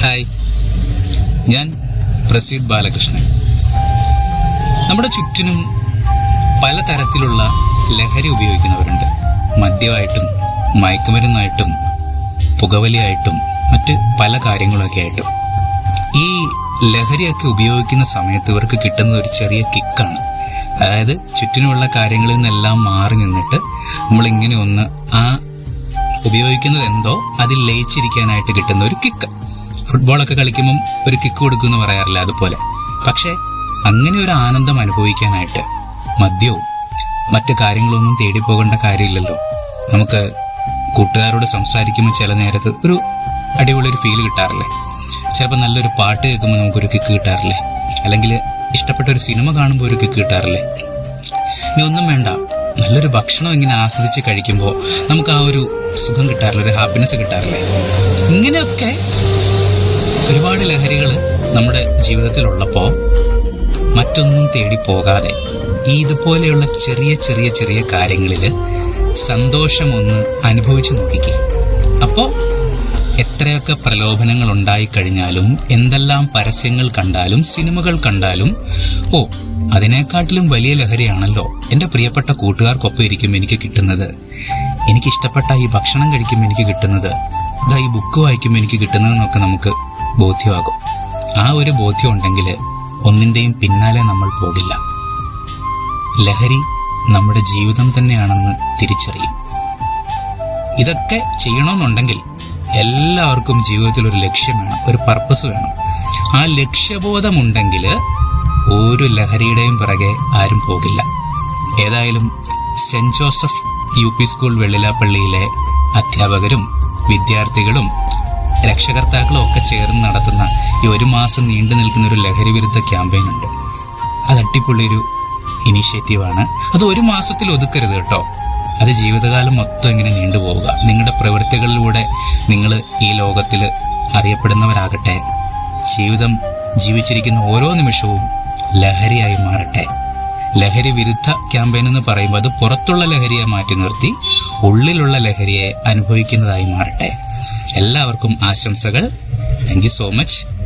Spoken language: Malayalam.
ഹായ്. ഞാൻ പ്രസീദ് ബാലകൃഷ്ണൻ. നമ്മുടെ ചുറ്റിനും പലതരത്തിലുള്ള ലഹരി ഉപയോഗിക്കുന്നവരുണ്ട്. മദ്യമായിട്ടും മയക്കുമരുന്നായിട്ടും പുകവലിയായിട്ടും മറ്റ് പല കാര്യങ്ങളൊക്കെ ആയിട്ടും ഈ ലഹരിയൊക്കെ ഉപയോഗിക്കുന്ന സമയത്ത് ഇവർക്ക് കിട്ടുന്ന ഒരു ചെറിയ കിക്കാണ്. അതായത് ചുറ്റിനുമുള്ള കാര്യങ്ങളിൽ നിന്നെല്ലാം മാറി നിന്നിട്ട് നമ്മൾ ഇങ്ങനെ ഒന്ന് ആ ഉപയോഗിക്കുന്നത് എന്തോ അതിൽ ലയിച്ചിരിക്കാനായിട്ട് കിട്ടുന്ന ഒരു കിക്ക്. ഫുട്ബോളൊക്കെ കളിക്കുമ്പം ഒരു കിക്ക് കൊടുക്കും എന്ന് പറയാറില്ല അതുപോലെ. പക്ഷെ അങ്ങനെ ഒരു ആനന്ദം അനുഭവിക്കാനായിട്ട് മദ്യവും മറ്റു കാര്യങ്ങളൊന്നും തേടി പോകേണ്ട കാര്യമില്ലല്ലോ. നമുക്ക് കൂട്ടുകാരോട് സംസാരിക്കുമ്പോൾ ചില നേരത്ത് ഒരു അടിപൊളി ഒരു ഫീൽ കിട്ടാറില്ലേ? ചിലപ്പോൾ നല്ലൊരു പാട്ട് കേൾക്കുമ്പോൾ നമുക്കൊരു കിക്ക് കിട്ടാറില്ലേ? അല്ലെങ്കിൽ ഇഷ്ടപ്പെട്ട ഒരു സിനിമ കാണുമ്പോൾ ഒരു കിക്ക് കിട്ടാറില്ലേ? ഇനി ഒന്നും വേണ്ട. നല്ലൊരു ഭക്ഷണം ഇങ്ങനെ ആസ്വദിച്ച് കഴിക്കുമ്പോൾ നമുക്ക് ആ ഒരു സുഖം കിട്ടാറില്ല? ഒരു ഹാപ്പിനെസ് കിട്ടാറില്ലേ? ഇങ്ങനെയൊക്കെ ഒരുപാട് ലഹരികൾ നമ്മുടെ ജീവിതത്തിലുള്ളപ്പോൾ മറ്റൊന്നും തേടി പോകാതെ ഈ ഇതുപോലെയുള്ള ചെറിയ ചെറിയ ചെറിയ കാര്യങ്ങളിൽ സന്തോഷമൊന്ന് അനുഭവിച്ചു നോക്കിക്കേ. അപ്പോൾ എത്രയൊക്കെ പ്രലോഭനങ്ങൾ ഉണ്ടായിക്കഴിഞ്ഞാലും എന്തെല്ലാം പരസ്യങ്ങൾ കണ്ടാലും സിനിമകൾ കണ്ടാലും ഓ അതിനേക്കാട്ടിലും വലിയ ലഹരിയാണല്ലോ എന്റെ പ്രിയപ്പെട്ട കൂട്ടുകാർക്കൊപ്പം ഇരിക്കും എനിക്ക് കിട്ടുന്നത്. എനിക്കിഷ്ടപ്പെട്ട ഈ ഭക്ഷണം കഴിക്കും എനിക്ക് കിട്ടുന്നത്. ഇതാ ഈ ബുക്ക് വായിക്കും എനിക്ക് കിട്ടുന്നതെന്നൊക്കെ നമുക്ക് ബോധ്യമാകും. ആ ഒരു ബോധ്യം ഉണ്ടെങ്കിൽ ഒന്നിന്റെയും പിന്നാലെ നമ്മൾ പോകില്ല. ലഹരി നമ്മുടെ ജീവിതം തന്നെയാണെന്ന് തിരിച്ചറിയും. ഇതൊക്കെ ചെയ്യണമെന്നുണ്ടെങ്കിൽ എല്ലാവർക്കും ജീവിതത്തിൽ ഒരു ലക്ഷ്യം വേണം ഒരു പർപ്പസ് വേണം. ആ ലക്ഷ്യബോധമുണ്ടെങ്കിൽ ഒരു ലഹരിയുടെയും പിറകെ ആരും പോകില്ല. ഏതായാലും saint Joseph U P school വെള്ളിലാപ്പള്ളിയിലെ അധ്യാപകരും വിദ്യാർത്ഥികളും രക്ഷകർത്താക്കളും ഒക്കെ ചേർന്ന് നടത്തുന്ന ഈ ഒരു മാസം നീണ്ടു നിൽക്കുന്ന ഒരു ലഹരി വിരുദ്ധ ക്യാമ്പയിൻ ഉണ്ട്. അത് അടിപൊളിയൊരു ഇനീഷ്യേറ്റീവാണ് അത് ഒരു മാസത്തിൽ ഒതുക്കരുത് കേട്ടോ. അത് ജീവിതകാലം മൊത്തം ഇങ്ങനെ നീണ്ടുപോവുക നിങ്ങളുടെ പ്രവൃത്തികളിലൂടെ നിങ്ങൾ ഈ ലോകത്തിൽ അറിയപ്പെടുന്നവരാകട്ടെ. ജീവിതം ജീവിച്ചിരിക്കുന്ന ഓരോ നിമിഷവും ലഹരിയായി മാറട്ടെ. ലഹരി വിരുദ്ധ ക്യാമ്പയിൻ എന്ന് പറയുമ്പോൾ അത് പുറത്തുള്ള ലഹരിയെ മാറ്റി നിർത്തി ഉള്ളിലുള്ള ലഹരിയെ അനുഭവിക്കുന്നതായി മാറട്ടെ. എല്ലാവർക്കും ആശംസകൾ. Thank so much